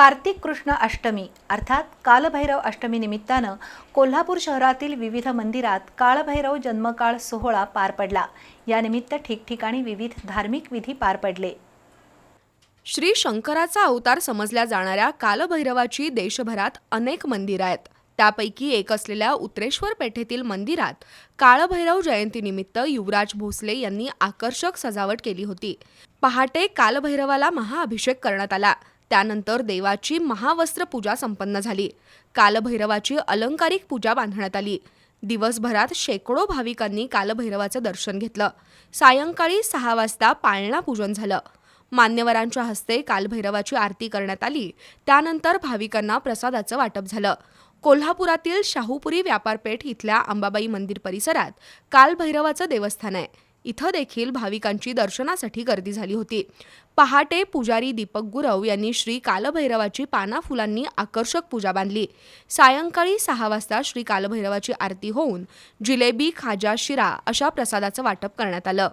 कार्तिक कृष्ण अष्टमी अर्थात कालभैरव अष्टमी निमित्तानं कोल्हापूर शहरातील विविध मंदिरात काळभैरव जन्मकाळ सोहळा पार पडला. यानिमित्त ठिकठिकाणी विविध धार्मिक विधी पार पडले. श्री शंकराचा अवतार समजल्या जाणाऱ्या कालभैरवाची देशभरात अनेक मंदिरं आहेत. त्यापैकी एक असलेल्या उत्रेश्वर पेठेतील मंदिरात काळभैरव जयंतीनिमित्त युवराज भोसले यांनी आकर्षक सजावट केली होती. पहाटे कालभैरवाला महाअभिषेक करण्यात आला. त्यानंतर देवाची महावस्त्र पूजा संपन्न झाली. कालभैरवाची अलंकारिक पूजा बांधण्यात आली. दिवसभरात शेकडो भाविकांनी कालभैरवाचं दर्शन घेतलं. सायंकाळी सहा वाजता पाळणा पूजन झालं. मान्यवरांच्या हस्ते कालभैरवाची आरती करण्यात आली. त्यानंतर भाविकांना प्रसादाचं वाटप झालं. कोल्हापुरातील शाहूपुरी व्यापारपेठ इथल्या अंबाबाई मंदिर परिसरात कालभैरवाचं देवस्थान आहे. इथं देखील भाविकांची दर्शनासाठी गर्दी झाली होती. पहाटे पुजारी दीपक गुरव यांनी श्री कालभैरवाची पाना फुलांनी आकर्षक पूजा बांधली. सायंकाळी सहा वाजता श्री कालभैरवाची आरती होऊन जिलेबी खाजा शिरा अशा प्रसादाचं वाटप करण्यात आलं.